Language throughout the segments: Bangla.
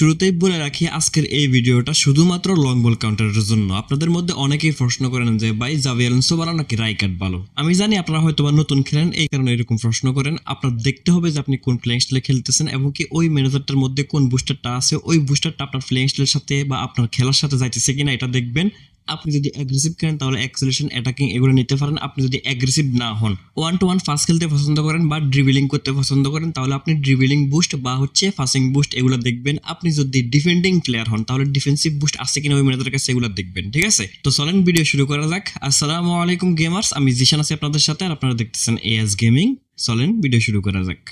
শুরুতেই বলে রাখি, আজকের এই ভিডিওটা শুধুমাত্র লং বল কাউন্টারের জন্য। আপনাদের মধ্যে অনেকেই প্রশ্ন করেন যে, ভাই জাভিয়ালেন্সো ভালো নাকি রাইকার্ড ভালো? আমি জানি আপনারা হয়তো বা নতুন খেলেন, এই কারণে এরকম প্রশ্ন করেন। আপনার দেখতে হবে যে আপনি কোন প্লেয়িং স্টাইলে খেলতেছেন এবং কি ওই ম্যানেজারটার মধ্যে কোন বুস্টারটা আছে, ওই বুস্টারটা আপনার প্লেয়িং স্টাইলের সাথে বা আপনার খেলার সাথে যাইতেছে কিনা এটা দেখবেন। আপনি যদি অ্যাগ্রেসিভ খেলেন, তাহলে অ্যাক্সেলেশন অ্যাটাকিং এগুলো নিতে পারেন। আপনি যদি অ্যাগ্রেসিভ না হন ওয়ান টু ওয়ান ফাস্ট খেলতে পছন্দ করেন বা ড্রিবিলিং করতে পছন্দ করেন, তাহলে আপনি ড্রিবিলিং বুস্ট বা হচ্ছে ফাসিং বুস্ট এগুলো দেখবেন। আপনি যদি ডিফেন্ডিং প্লেয়ার হন, তাহলে ডিফেন্সিভ বুস্ট আছে কিনা ওই ম্যানেজারের কাছে এগুলো দেখবেন, ঠিক আছে? তো চলেন ভিডিও শুরু করা যাক। আসসালামু আলাইকুম গেমার্স আমি জিশান আছি আপনাদের সাথে, আর আপনারা দেখতেছেন এএস গেমিং চলেন ভিডিও শুরু করা যাক।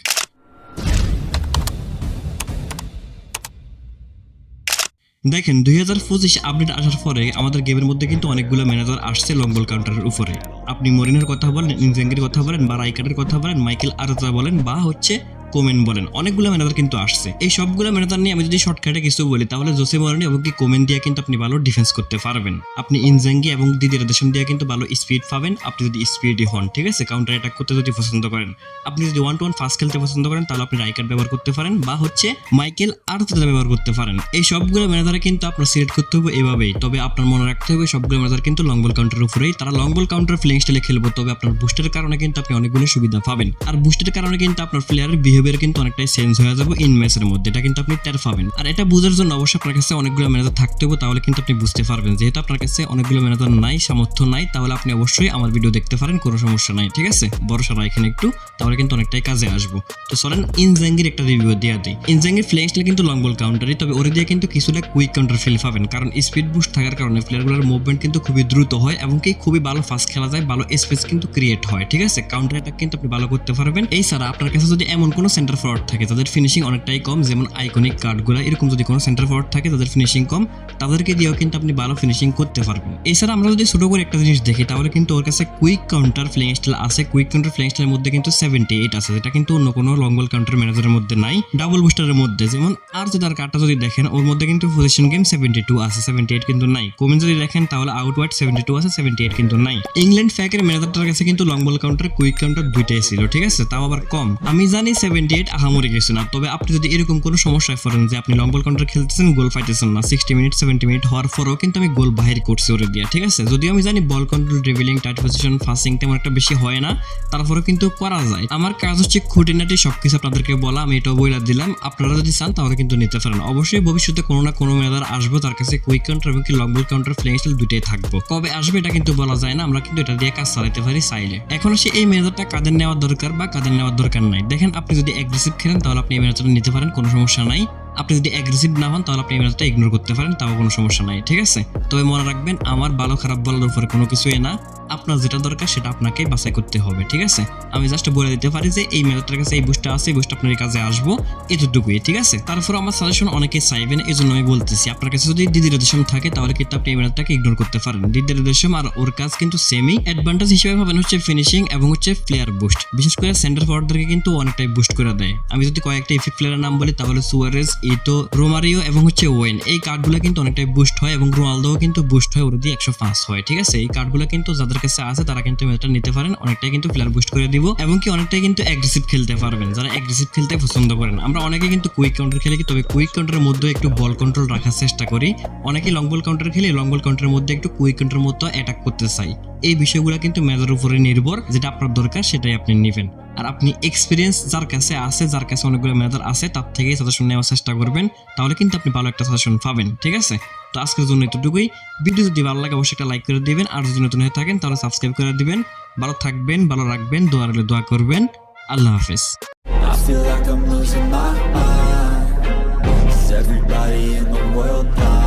দেখেন, দুই হাজার পঁচিশ আপডেট আসার পরে আমাদের গেমের মধ্যে কিন্তু অনেকগুলো ম্যানেজার আসছে লং বল কাউন্টারের উপরে। আপনি মরিনের কথা বলেন ইনজেঙ্গের কথা বলেন বা রাইকারের কথা বলেন মাইকেল আরজা বলেন বা হচ্ছে কোমেন বলেন। অনেকগুলো ম্যানেজার কিন্তু আসছে। এই সবগুলো ম্যানেজার নিয়ে আমি যদি শর্টকাটে কিছু বলি, তাহলে জোসে মরিনি এবং কি কোমেন দিয়ে কিন্তু আপনি ভালো ডিফেন্স করতে পারবেন। আপনি ইনজেঙ্গি এবং দিদির দেশন দিয়ে কিন্তু ভালো স্পিড পাবেন। আপনি যদি স্পিডই হন, ঠিক আছে? কাউন্টার অ্যাটাক করতে যদি পছন্দ করেন। আপনি যদি ওয়ান টু ওয়ান ফাস্ট খেলতে পছন্দ করেন, তাহলে আপনি রাইকার্ড ব্যবহার করতে পারেন বা হচ্ছে মাইকেল আরজা ব্যবহার করতে পারেন। এই সবগুলো ম্যানেজারে কিন্তু আপনার সিলেক্ট করতে হবে এভাবেই। তবে আপনার মনে রাখতে হবে, সবগুলো ম্যানেজার কিন্তু লং বল কাউন্টারের উপরেই। তারা লং বল কাউন্টার ফ্লিং স্টাইলে খেলব, তবে আপনার বুস্টের কারণে কিন্তু আপনি অনেকগুলো সুবিধা পাবেন। আর বুস্টের কারণে কিন্তু আপনার প্লেয়ারের বিহেভিয়ার কিন্তু অনেকটাই চেঞ্জ হয়ে যাবে ইন ম্যাচের মধ্যে। এটা কিন্তু আপনি টের পাবেন। আর এটা বোঝার জন্য অবশ্যই আপনার কাছে অনেকগুলো ম্যানেজার থাকতে হবে, তাহলে কিন্তু আপনি বুঝতে পারবেন। যেহেতু আপনার কাছে অনেকগুলো ম্যানেজার নাই, সামর্থ্য নাই, তাহলে আপনি অবশ্যই আমার ভিডিও দেখতে পারেন, কোনো সমস্যা নাই, ঠিক আছে? ভরসা রাখেন একটু, তাহলে কিন্তু অনেকটাই কাজে আসব। তো চলেন ইনজ্যাঙ্গির একটা রিভিউ দিয়ে দিই। ইনজ্যাঙ্গির ফ্লেং স্টাইল কিন্তু লং বল কাউন্টারই তবে ওরে দিয়ে কিন্তু কিছুটা কুইক কাউন্টার ফিল পাবেন, কারণ স্পিড বুস্ট থাকার কারণে প্লেয়ারগুলোর মুভমেন্ট কিন্তু খুবই দ্রুত হয় এবং কি খুবই ভালো ফাস্ট খেলা যায়, ভালো স্পেস কিন্তু ক্রিয়েট হয়, ঠিক আছে? কাউন্টার অ্যাটাক কিন্তু আপনি ভালো করতে পারবেন। এই ছাড়া আপনার কাছে যদি এমন কোনো সেন্টার ফরওয়ার্ড থাকে, তাদের ফিনিশিং অনেকটাই কম, যেমন আইকনিক কার্ডগুলো এরকম যদি কোনো সেন্টার ফরওয়ার্ড থাকে, তাদের ফিনিশিং কম, তাদেরকে দিয়েও কিন্তু আপনি ভালো ফিনিশিং করতে পারবেন। এছাড়া আমরা যদি ছোট করে একটা জিনিস দেখি, তাহলে কিন্তু ওর কাছে কুইক কাউন্টার ফ্লেং স্টাইল আছে। কুইক কাউন্টার ফ্লেং স্টাইলের মধ্যে কিন্তু সেভেন্টি এইট আছে, যেটা কিন্তু অন্য কোনো লং বল কাউন্টার ম্যানেজারের মধ্যে নাই। ডাবল বুস্টারের মধ্যে, যেমন আর যদি আর কার্ডটা যদি দেখেন, ওর মধ্যে কিন্তু পজিশন গেম সেভেন্টি টু আছে সেভেন্টি এইট কিন্তু নাই। কমেন্ট যদি দেখেন, তাহলে আউট ওয়াইড সেভেন্টি টু আছে সেভেন্টি এইট কিন্তু নাই। ইংল্যান্ড ফ্যাকের ম্যানেজারটার কাছে কিন্তু long ball counter quick counter দুইটাই ছিল, ঠিক আছে? তাও আবার কম। আমি জানি সেভেন্টি এইট আহামরি কিছু না তবে আপনি যদি এরকম কোনো সমস্যায় পড়েন যে আপনি লং বল কাউন্টার খেলতেছেন, গোল পাইতেছেন না সিক্সটি মিনিট সেভেন্টি মিনিট হওয়ার পরেও কিন্তু আমি গোল বাহির করছি ওরে দিয়া, ঠিক আছে? যদিও আমি জানি ball control dribbling tight possession passing তেমন একটা বেশি হয় না, তারপরেও কিন্তু করা যায়। আমার কাজ হচ্ছে খুঁটিনাটি সবকিছু আপনাদেরকে বলা, আমি এটাও বইলা দিলাম। আপনারা যদি চান তাহলে কিন্তু নিতে পারেন। অবশ্যই ভবিষ্যতে কোনো না কোনো মেয়াদার আসব তার কাছে কুইক কাউন্টার এবং কি long ball counter flank style দুইটাই থাকব। কবে আসবে এটা কিন্তু বলা যায় না, আমরা কিন্তু এটা দিয়ে কাজ চালাতে পারি চাইলে। এখন আসে এই মেয়াদারটা কাদের নেওয়ার দরকার বা কাদের নেওয়ার দরকার নাই। দেখেন আপনি যদি অ্যাগ্রেসিভ খেলেন, তাহলে আপনি এই ম্যাচটা নিতে পারেন, কোনো সমস্যা নাই। আপনি যদি অ্যাগ্রেসিভ না হন, তাহলে আপনি এই ম্যাচটা ইগনোর করতে পারেন, তাও কোনো সমস্যা নাই, ঠিক আছে? তবে মনে রাখবেন, আমার ভালো খারাপ বলার উপরে কোনো কিছুই না। আপনার যেটা দরকার সেটা আপনাকে বাছাই করতে হবে, ঠিক আছে? আমি জাস্ট বলে দিতে পারি যে এই ম্যাচটার কাছে এই বুস্টটা আছে, এই বুস্টটা আপনার কাছে আসব এতটুকুই, ঠিক আছে? তারপর আমার সাজেশন অনেকে চাইবেন এই জন্য আমি বলতেছি, আপনার কাছে যদি দিদির রেশম থাকে তাহলে কিন্তু আপনি এই ম্যাচটাকে ইগনোর করতে পারেন। দিদির রেশম আর ওর কাজ কিন্তু সেমই অ্যাডভান্টেজ হিসেবে পাবেন হচ্ছে ফিনিশিং এবং হচ্ছে প্লেয়ার বুস্ট বিশেষ করে সেন্টার ফরওয়ার্ডদেরকে কিন্তু অনেকটাই বুস্ট করে দেয়। আমি যদি কয়েকটা ইফিক প্লেয়ারের নাম বলি, তাহলে সুয়ারেজ ইতো রোমারিও এবং হচ্ছে ওয়েন এই কার্ডগুলো কিন্তু অনেকটাই বুস্ট হয় এবং রোনালদোও কিন্তু বুস্ট হয়, ওর দিয়ে একশো পাঁচ হয়, ঠিক আছে? এই কার্ডগুলো কিন্তু যাদের কাছে আছে, তারা কিন্তু ম্যাচটা নিতে পারেন। অনেকটাই কিন্তু প্লেয়ার বুস্ট করে দিব। এবং কি অনেকটাই কিন্তু অ্যাগ্রেসিভ খেলতে পারবেন। যারা অ্যাগ্রেসিভ খেলতে পছন্দ করেন। আমরা অনেকে কিন্তু কুইক কাউন্টার খেলি তবে কুইক কাউন্টারের মধ্যে একটু বল কন্ট্রোল রাখার চেষ্টা করি। অনেকে লং বল কাউন্টার খেলে লং বল কাউন্টারের মধ্যে একটু কুইক কাউন্টারের মতো অ্যাটাক করতে চাই। এই বিষয়গুলো কিন্তু ম্যাচের উপরে নির্ভর। যেটা আপনার দরকার, সেটাই আপনি নেবেন। আর আপনি এক্সপিরিয়েন্স যার কাছে আছে, যার কাছে অনেকগুলো ম্যানেজার আছে, তার থেকেই সাজেশন নেওয়ার চেষ্টা করবেন, তাহলে কিন্তু আপনি ভালো একটা সাজেশন পাবেন, ঠিক আছে? তো আজকের জন্য এতটুকুই। ভিডিও যদি ভালো লাগে, অবশ্যই একটা লাইক করে দিবেন, আর যদি নতুন হয়ে থাকেন, তাহলে সাবস্ক্রাইব করে দিবেন। ভালো থাকবেন, ভালো রাখবেন, দোয়া রইলে, দোয়া করবেন। আল্লাহ হাফেজ। Everybody in the world?